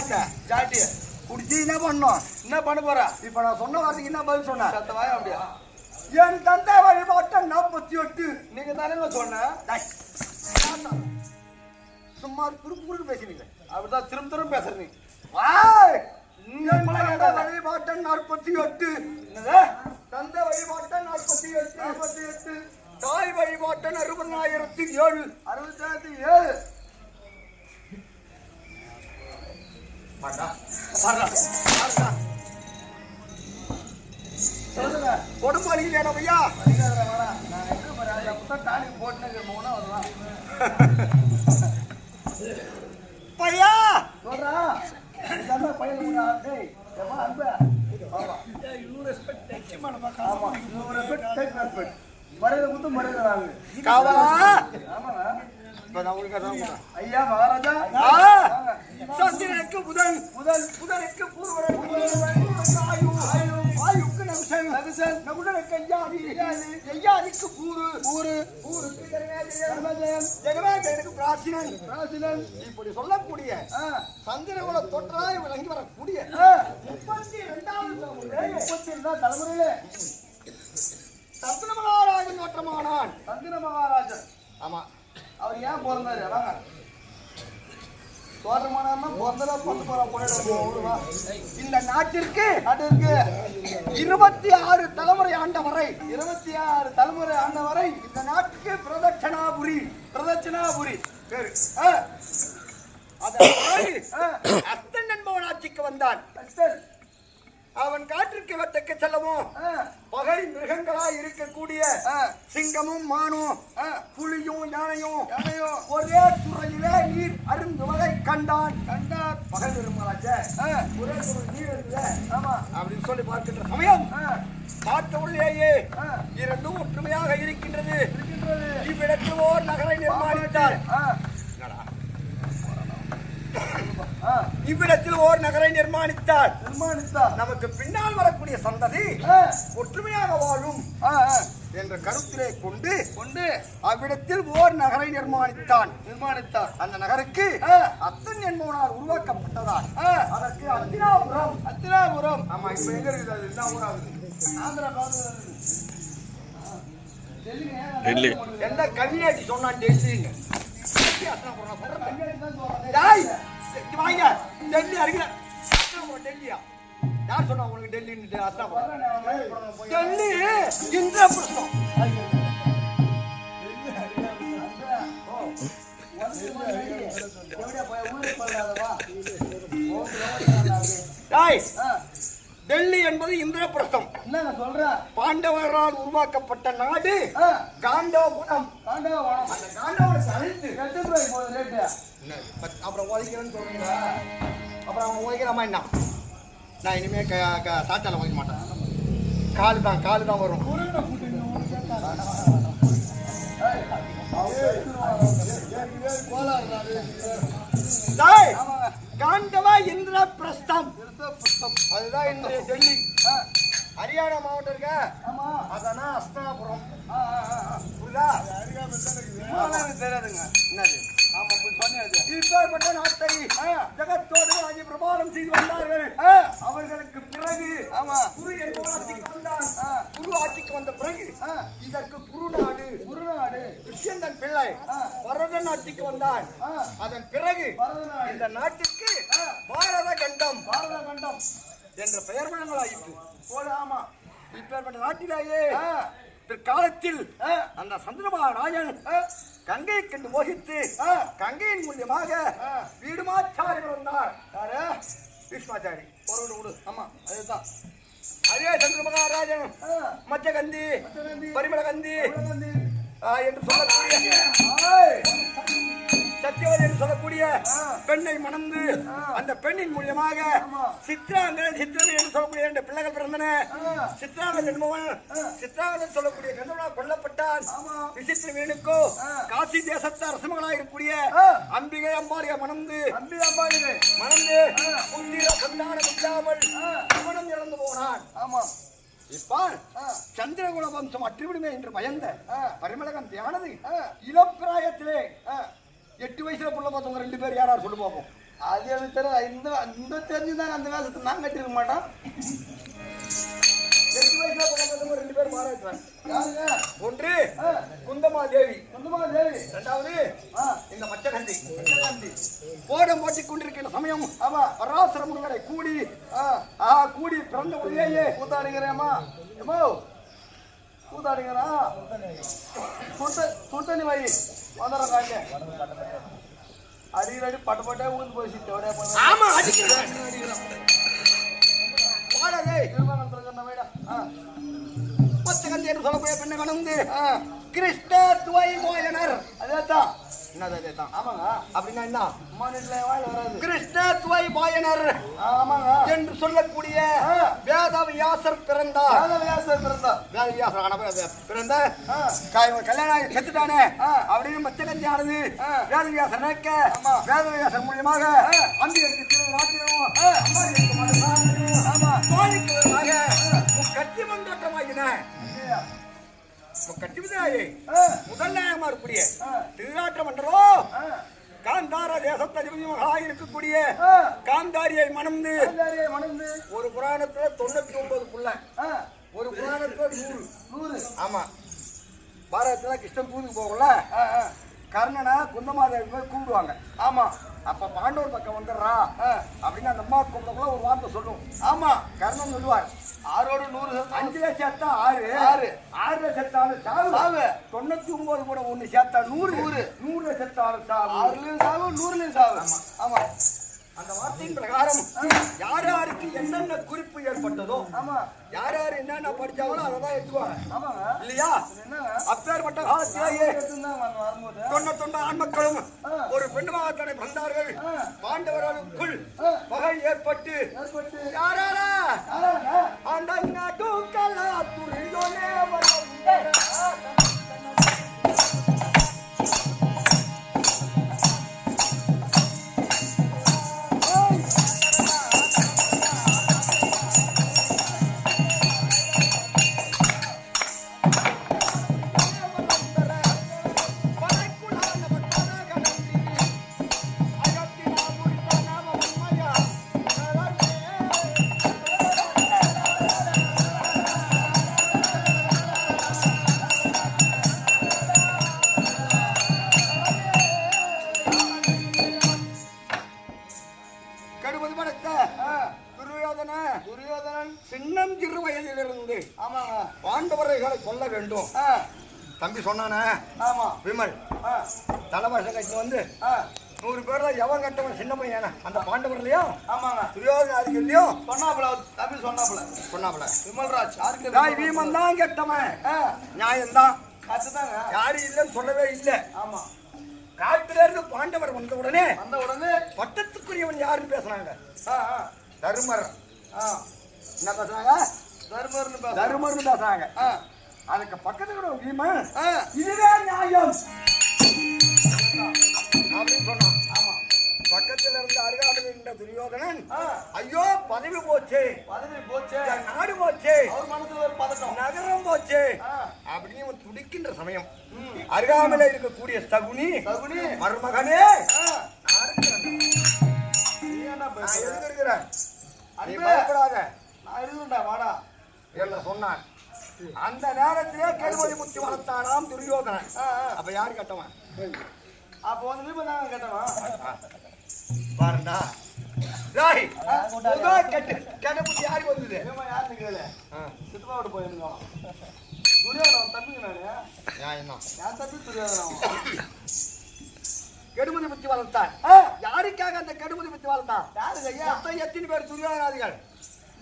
ஜாட்டி குடிச்சு என்ன பண்ணோம் என்ன பண்ண போற? இப்ப நான் சொன்ன வார்த்தைக்கு என்ன பதில் சொன்ன? சத்த வாய அப்படியா? என் தந்தை வழிபாட்டம் நாற்பத்தி எட்டு. நீங்க தானே சொன்ன? சும்மா குறுக்கு குறுக்கு பேசுறீங்க அப்படிதான் திரும்ப திரும்ப பேசுற நீ. வாய்! ம், என் பழக தந்தை வேண்டாம். வழிபாட்டம் நாற்பத்தி எட்டு. தந்தை வழிபாட்டம் நாற்பத்தி எட்டு. நாற்பத்தி எட்டு. தாய் வழிபாட்டம் அறுபதாயிரத்தி ஏழு. அறுபத்தாயிரத்தி ஏழு பாடா, பாடா, பாடா. சொல்லுங்க கொடுப்பு அழிக்கலையா ஐயா அதிகாரம் வேணாம் நான் எங்க போறேன் அந்த புத்தம் தாலி போட்டுன்னு மூணா வருவான் பையா சொல்றா இதாண்டா பையன் கூட டேய் ஏமா அன்பு ஆமா. ஆமா. இன்னொரு ரெஸ்பெக்ட் டேக் ரெஸ்பெக்ட் மரியாதை கொடுத்து மரியாதை ஆமாங்க ஐயா மகாராஜா. சந்திரனுக்கு புதன் முதல் புதனுக்கு பூர்வரன் ஆயு ஆயு ஆயுக்கு நகுசன் நகுசன் நகுடனுக்கு ஐயாதி ஐயாதிக்கு பூரு பூரு பூருக்கு ஜெகமேஜயம் ஜெகமேஜயனுக்கு பிராசினன். ராசிலன் இப்படி சொல்லக்கூடிய சந்திரகுல தொற்றாய் விளங்கி வரக்கூடிய முப்பத்தி இரண்டாவது முப்பத்தி ரெண்டாம் தலைமுறையிலே சந்திர மகாராஜன் தோற்றமானான். சந்திர மகாராஜன் ஆமா. அவர் ஏன் பிறந்தாரு? வாங்க. தோற்றமானா பிறந்ததா பொண்ணு போறா போயிடுவா இந்த நாட்டிற்கு நாட்டிற்கு இருபத்தி ஆறு தலைமுறை ஆண்ட வரை இருபத்தி ஆறு தலைமுறை ஆண்ட வரை இந்த நாட்டுக்கு பிரதட்சணாபுரி பிரதட்சணாபுரி. பேரு. அதன் என்பவன் ஆட்சிக்கு வந்தான். அவன் காட்டிற்கு வெட்டக்கு செல்லவும். பகை மிருகங்களாய் இருக்கக்கூடிய சிங்கமும் மானும் புலியும் யானையும் யானையும் ஒரே துறையிலே நீர் அருந்துவதை கண்டான். கண்டார் பகை பெருமாளாச்சே. ஒரே துறை நீர் இருந்தது ஆமா. அப்படின்னு சொல்லி பார்க்கின்ற சமயம் பார்த்தவுடனேயே இரண்டும் ஒற்றுமையாக இருக்கின்றது. இருக்கின்றது. இவ்விடத்தில் ஓர் நகரை நிர்மாணித்தார். இவ்விடத்தில் ஓர் நகரை நிர்மாணித்தார். நிர்மாணித்தார். நமக்கு பின்னால் வரக்கூடிய சந்ததி ஆ, ஒற்றுமையாக வாழும் என்ற கருத்திலே கொண்டு கொண்டு அவ்விடத்தில் ஓர் நகரை நிர்மாணித்தான். நிர்மாணித்தார். அந்த நகருக்கு ஆ, அத்தன் என்பவனால் உருவாக்கப்பட்டதால் ஆ, அதற்கு அத்தினாபுரம். அத்திராபுரம் ஆமா இப்ப எங்க இருக்குது அது? என்ன ஊராகுது ஆந்திரா டெல்லி. எந்த கவிஞாட்டி சொன்னான் அத்தினாபுரம் சொல்றேன். இங்க வாங்க. டெல்லி அருகில. டெல்லியா? யார் சொன்னா உனக்கு டெல்லின்னு? அத்தினாபுரம் டெல்லி இந்திரபிரஸ்தம். எப்படியா டேய் ஆ, டெல்லி என்பது இந்திரபிரஸ்தம் என்னங்க சொல்ற? பாண்டவரால் உருவாக்கப்பட்ட நாடு ஆ, காண்டோபுரம் காண்டவனம். அந்த காண்டவரத்தை அழித்து. எட்டு ரூபாய்க்கு போகுது ரேட்டு. அப்புறம் உதைக்கிறேன்னு சொல்றீங்களா அப்புறம் அவன் உதைக்கிறாமா என்ன? நான் இனிமே க சாச்சால உதைக்க மாட்டேன். காலு தான் காலு தான் வரும். டேய், காண்டவ இந்திரபிரஸ்தம் அதுதான் இன்றைய டெல்லி. ஹரியானா மாவட்டம் இருக்க? ஆமா. அதானா? அஸ்தாபுரம். புரியுதா? தெரியாதுங்க. என்னது? ஆமா, சொன்னது. இப்பேற்பட்ட நாட்டை ஜகத்தோடு ஆகிய பிரபாரம் செய்து வந்தார்கள். அவர்களுக்கு பிறகு ஆமா. குரு ஆட்சிக்கு வந்தான் குரு ஆட்சிக்கு வந்த பிறகு இதற்கு குருநாடு குருநாடு. துஷ்யந்தன் பிள்ளை ஆ. பரதன் ஆட்சிக்கு வந்தான் அதன் பிறகு. இந்த நாட்டிற்கு கண்டம். என்ற பெயர் வழங்கலாயிற்று போடு, ஆமா. இப்பேற்பட்ட நாட்டிலேயே பிற்காலத்தில் அந்த சந்திரமகாராஜன் ஆ, கங்கையை கண்டு மோகித்து. கங்கையின் மூலியமாக ஆ. வீடுமாச்சாரி வந்தார் யாரு? பீஷ்மாச்சாரி ஒரு விடு. ஆமா, அதுதான். அதே சந்திர மகாராஜன் மச்சகந்தி, பரிமளகந்தி உலகந்தி. ஆ, என்று சொல்லக்கூடிய சத்தியவதி என்று சொல்லக்கூடிய. பெண்ணை மணந்து. அந்த பெண்ணின் மூலியமாக ஆமா. சித்ராங்கன் சித்திரவி என்று சொல்லக்கூடிய இரண்டு பிள்ளைகள் பிறந்தன. சித்ராங்கன் என்பவன். சித்ராங்கன் சொல்லக்கூடிய கந்தவனால் கொல்லப்பட்டான். விசித்திர வேணுக்கோ. காசி தேசத்து அரசமகளாக இருக்கக்கூடிய. அம்பிகை அம்பாலிய மணந்து மணந்து. புத்திர சந்தானம் இல்லாமல் ஆ. மனம் இழந்து போனான் ஆமா இப்ப ஆ. சந்திரகுல வம்சம் அற்றுவிடுமே என்று பயந்த. பரிமளகம் தியானது. இளப்பிராயத்திலே. எட்டு வயசுல புள்ள பார்த்தவங்க ரெண்டு பேர் யாராவது சொல்லு பார்ப்போம் அது எனக்கு தெரியல. இந்த இந்த தெரிஞ்சுதான் அந்த வேஷத்தை நான் கட்டிருக்க மாட்டோம் எட்டு வயசுல புள்ள பார்த்தவங்க ரெண்டு பேர் மாறாங்க யாருங்க? ஒன்று. குந்தமா தேவி சொந்தமா தேவி இரண்டாவது ஆ. இந்த மச்சகந்தி விஜயகாந்தி. போடம் போட்டிக் கொண்டிருக்கிற சமயம் ஆமா. பராசர முனிவரை கூடி ஆ. கூடி பிறந்த உடனேயே கூத்தாடிக்கிறேம்மா எம்மோ கூத்தாடிக்கிறா சுட்ட சுட்டனி வை வந்துடுறோம் காங்க அடிக்கிற அடி பட்டு பட்டே ஊந்து போயிடுச்சு ஒரே ஆமா அடிக்கிறேன் பாடலே திருமணத்துல வைடா ஆ மச்சகந்தி பெண்ணை துவை மோயனர் அதே என்னது தான் ஆமாங்க. அப்படின்னா என்ன? அம்மா வீட்டில் வாயில் வராது. பாயனர் ஆமாங்க. என்று சொல்லக்கூடிய ஆ. வேத வியாசர் பிறந்தார். வேத வியாசர் பிறந்தா வேத வியாசர் ஆன பிறந்த கல்யாணம் ஆகி செத்துட்டானே. அப்படின்னு மச்சகந்தியானது ஆ. வேத வியாசர் நினைக்க. ஆமா. வேத வியாசர் மூலியமாக. அம்மாளுக்கு மதுராந்தகம், ஆமா. தோழிக்கு வருவாக முக்கட்டி மண்டோட்டமாகின இல்லையா? முக்கட்டி விதாயே ஆ. முதல் நாயகமா இருக்கக்கூடிய திருநாட்ட ஆ. காந்தார தேசத்ததிபதியாக இருக்கக்கூடிய காந்தாரியை மணந்து ஒரு புராணத்துல தொண்ணூத்தி ஒன்பது புள்ள ஒரு புராணத்துல நூறு. நூறு. ஆமா. பாரதத்துல கிருஷ்ணன் தூதுக்கு போகல கர்ணனை குந்தமாதேவி போய் கூப்பிடுவாங்க. ஆமா. அப்ப பாண்டவர் பக்கம் வந்துடுறா. அப்படின்னு அந்த அம்மா கூப்பிடக்குள்ள ஒரு வார்த்தை சொல்லும். ஆமா. கர்ணன் சொல்லுவார். ஆறோடு நூறு அஞ்சுல சேர்த்தா ஆறு. ஆறு. ஆறுல சேர்த்தாலும் சாவு. சாவு. தொண்ணூத்தி ஒன்பது கூட ஒண்ணு சேர்த்தா நூறு. நூறு. நூறுல சேர்த்தாலும் சாவு. ஆறுலயும் சாவு நூறுலயும் சாவு. ஆமா. அந்த வார்த்தையின் பிரகாரம் யார் யாருக்கு என்னென்ன குறிப்பு ஏற்பட்டதோ ஆமா. யார் யார் என்னென்ன படிச்சாங்களோ அதை தான் எடுத்துவாங்க ஆமாங்க. இல்லையா? அப்பேற்பட்ட காலத்திலேயே தொண்ணூத்தொண்டு ஆண் மக்களும். ஒரு பெண் மகத்தனை வந்தார்கள். பாண்டவர்களுக்குள். பகை ஏற்பட்டு ஏற்பட்டு. சொன்னானே? ஆமா. விமல் தலைவாசம் கட்டி வந்து நூறு பேர்ல எவன் கட்டவன்? சின்ன பையனா? அந்த பாண்டவர்லயும் ஆமாங்க. துரியோதன அதிகத்தையும் சொன்னாப்புல தம்பி சொன்னாப்புல. சொன்னாப்ல விமல்ராஜ் யாருக்கு பீமன் தான் கெட்டவன். நியாயம்தான். அதுதாங்க யாரும் இல்லைன்னு சொல்லவே இல்லை. ஆமா. காட்டுல இருந்து பாண்டவர் வந்த உடனே வந்த உடனே பட்டத்துக்குரியவன் யாருன்னு பேசுனாங்க. தருமர். என்ன பேசுனாங்க? தர்மர்னு தருமர்னு பேசுறாங்க. அதுக்கு பக்கத்துல கூட ஆ, இதுவே நியாயம். அப்படின்னு சொன்னான். ஆமா. பக்கத்துல இருந்து அருகாமையில் இருந்த துரியோதனன் ஐயோ பதவி போச்சு. பதவி போச்சே. நாடு போச்சு. அவர் மனசுல ஒரு பதட்டம். நகரம் போச்சு. அப்படின்னு துடிக்கின்ற சமயம். அருகாமையில இருக்கக்கூடிய சகுனி சகுனி. மருமகனே நான் இருக்கிறேன். நீ. பயப்படாத. நான் இருக்குண்டா வாடா? என்ன சொன்னான். அந்த நேரத்திலே கெடுமதி முத்தி வளர்த்தானாம் துரியோதனன். அப்ப யாரு கட்டவன்? அப்போ வந்து நீ தாங்க கேட்டவன்? பாருடா. ராய் முதா கெட்டு. கெடுமதி யாருக்கு வந்தது? ஏமா யார் நிக்கல ஆ, சித்தப்பாவோட போயிருந்தோம். துரியோதனன் தம்பிங்க நானு தம்பி? துரியோதனன். கெடுமதி முத்தி வளர்த்தான் யாருக்காக அந்த கெடுமதி முத்தி வளர்த்தான் யாருங்க ஐயா? எத்தனை பேர் துரியோதனாதிகள்?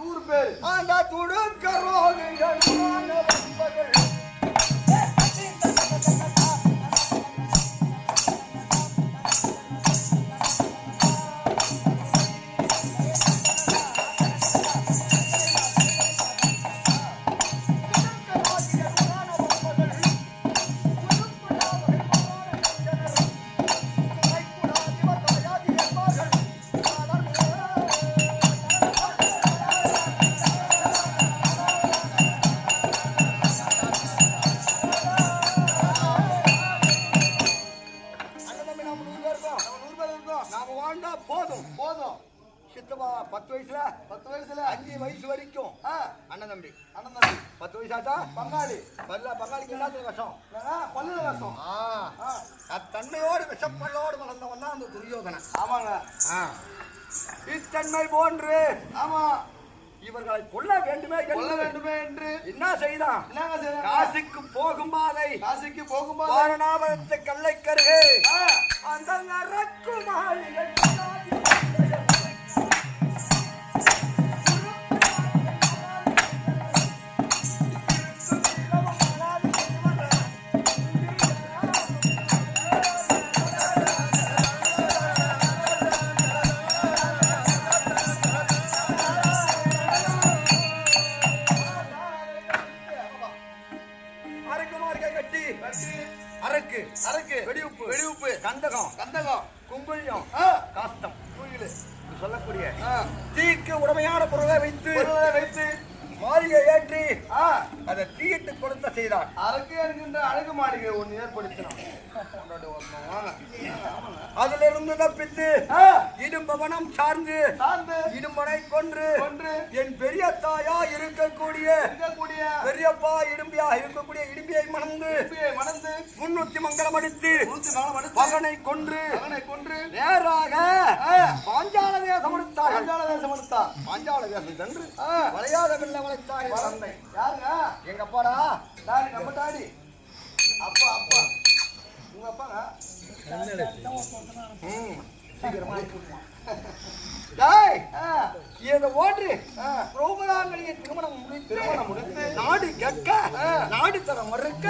நூறு பேர் அந்த துடுக்கரோகிகள் மாணவர்கள் போன்று ஆமா. இவர்களை கொல்ல வேண்டுமே கொல்ல என்று வேண்டுமே என்று. என்ன செய்தான்? என்னங்க செய்யறாங்க காசிக்கு போகும் பாதை. காசிக்கு போகும்போது வாரணாபுரத்து கல்லைக்கருகே ஆ, அந்த நரக்கு மாளிகை கந்தகம். கந்தகம். ஆ, காஸ்தம். சொல்லக்கூடிய தீக்கு உடமையான பொருளை வைத்து வைத்து மாளிகை ஏற்றி அதை தீயிட்டு கொடுத்த செய்தான். அரக்கு என்கின்ற அழகு மாளிகை ஒன்று ஏற்படுத்தினோம் வாங்க. அதிலிருந்து தப்பித்து இடும்பவனம் சார்ந்து சார்ந்து இடும்பனை கொன்று என் பெரிய தாயா இருக்கக்கூடிய பெரியப்பா இடும்பியா இருக்கக்கூடிய இடும்பியை மணந்து மணந்து முன்னூத்தி மங்கலம் அடித்து மகனை கொன்று கொன்று நேராக பாஞ்சால தேசம் எடுத்தார்கள் பாஞ்சால தேசம் எடுத்தான் பாஞ்சால தேசம் சென்று வளையாத வளைத்தார்கள் தந்தை யாருங்க? எங்க அப்பாடா டாடி நம்ம டாடி. அப்பா அப்பா. உங்க அப்பாங்க? நாடு கேட்க நாடு தர மறுக்க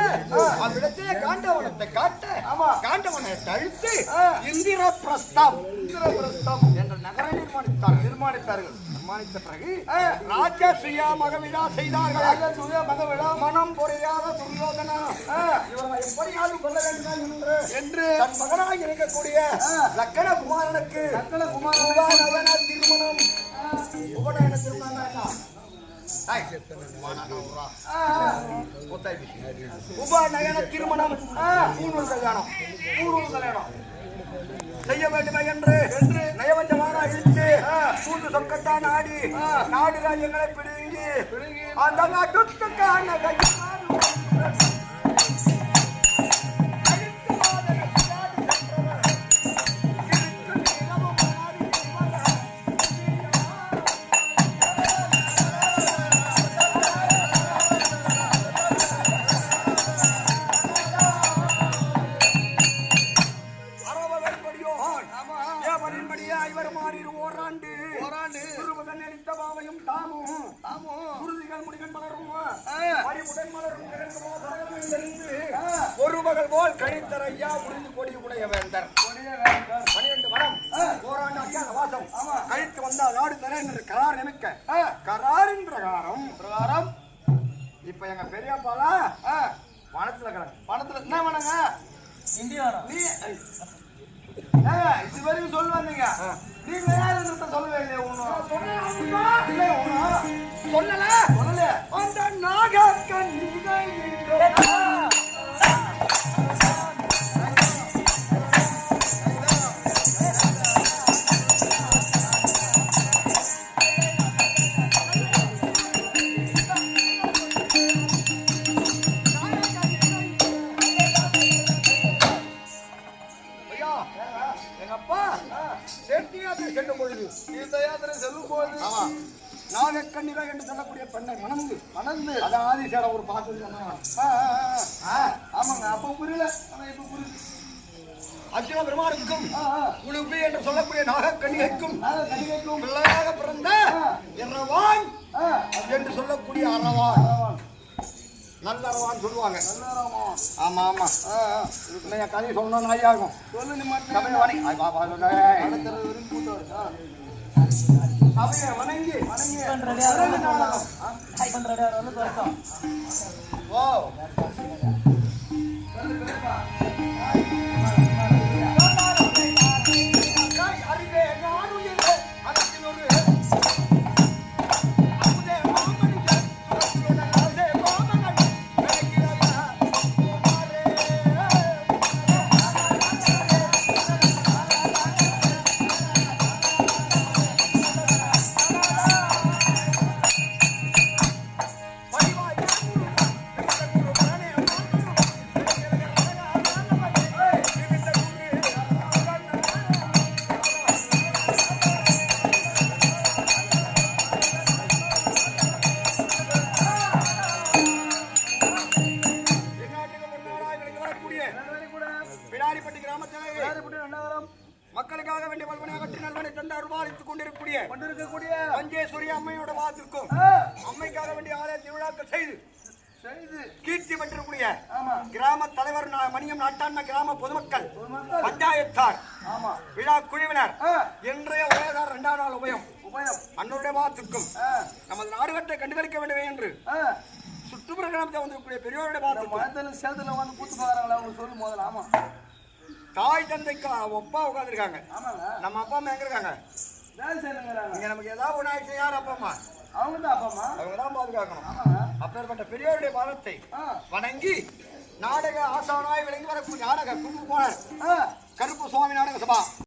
அவ்விடத்திலே காண்டவனத்தை காட்ட ஆமா. காண்டவனை தழுத்து. இந்திர பிரஸ்தம் இந்திரபிரஸ்தம். என்ற நகரை நிர்மாணித்தார்கள் நிர்மாணித்தார்கள் நிர்மாணித்த பிறகு ஆ. ராஜசியா மகவிழா செய்தார்கள் ராஜா மகவிழா மனம் புரியாத துரியோதனா எப்படியாவது கொள்ள வேண்டும் என்று என்று தன் மகனாக இருக்கக்கூடிய. லக்கண குமாரனுக்கு குமாரன் உபநயன திருமணம் உபநயன திருமணம். உபநயன திருமணம் மூணு கல்யாணம் கல்யாணம் செய்ய வேண்டுமே என்று என்று மூன்று சொக்கட்டா நாடி நாடு ராஜ்யங்களை பிடுங்கி அந்த நாட்டுக்கான ஆமா ஏவரின்படியே ஐவர் மாறிடு ஓராண்டு. ஓராண்டு. குருபதன் அளித்த பாவையும் தாமும். ஆமா குருதிகள் முடிகள் மலரும். அறிவுடன் மலரும் ஒரு மகள் போல் கழித்தர் ஐயா முடிந்து கொடி உடைய வேந்தர். பனிரெண்டு வரம் ஓராண்டு அஞ்சாத வாசம். ஆமா. கழித்து வந்தால் நாடு தரேன் என்று கரார் நினைக்க. கராரின் பிரகாரம். பிரகாரம். இப்ப எங்க பெரியப்பாலா? ஆ, வனத்துல கிடக்கு. பணத்துல. என்ன வேணுங்க இந்தியானா நீ இது வரைக்கும் சொல்லு வந்தீங்க நீங்க யாருன்றத சொல்லவே இல்லையே ஒண்ணும் சொல்லல. சொல்லலையே அந்த நாகக்கன் நாகக்கண்ணிகா என்று சொல்லக்கூடிய பெண்ணை மணந்து மணந்து. அது ஆதிசேட ஒரு பாட்டு ஆமாங்க அப்ப புரியல. ஆனா இப்ப புரியுது. அர்ஜுன பெருமானுக்கும். உளுப்பி என்று சொல்லக்கூடிய நாகக்கண்ணிகைக்கும் நாங்க கடிகைக்கும் பிள்ளையாக பிறந்த இரவான் என்று சொல்லக்கூடிய அரவான் ஆமாம். நல்ல அரவான் சொல்லுவாங்க. ஆமா ஆமா. என் கதை சொன்னா நாயாகும் சொல்லு நீ மட்டும் சபையை வணங்கி சபையை வணங்கி வணங்கி. ஆ. ரெடியா வந்து ஓ பொதுமக்கள் பஞ்சாயத்தார் விழா குழுவினர் இன்றைய உலகதார் இரண்டாம் நாள் உபயம். உபயம். அன்னுடைய வாத்துக்கும் ஆ, நமது நாடுகட்டை கண்டுகளிக்க வேண்டும் என்று. சுற்றுப்புற கிராமத்தில் வந்திருக்கக்கூடிய பெரியோருடைய மரத்துல சேத்துல வந்து பூத்து பாக்குறாங்களா அவங்க சொல்லு முதல்ல. ஆமா. தாய் தந்தைக்கு அப்பா உட்காந்துருக்காங்க நம்ம அப்பா அம்மா எங்க இருக்காங்க? இங்க நமக்கு ஏதாவது ஒன்று ஆயிடுச்சு யார் அப்பா அம்மா? அவங்க தான் அப்பா அம்மா. அவங்க தான் பாதுகாக்கணும் அப்பேற்பட்ட பெரியோருடைய பாதத்தை வணங்கி நாடக ஆசானாய் விளங்கி வரக்கூடிய நாடக கும்பகோணர். கருப்பு சுவாமி நாடக சபா.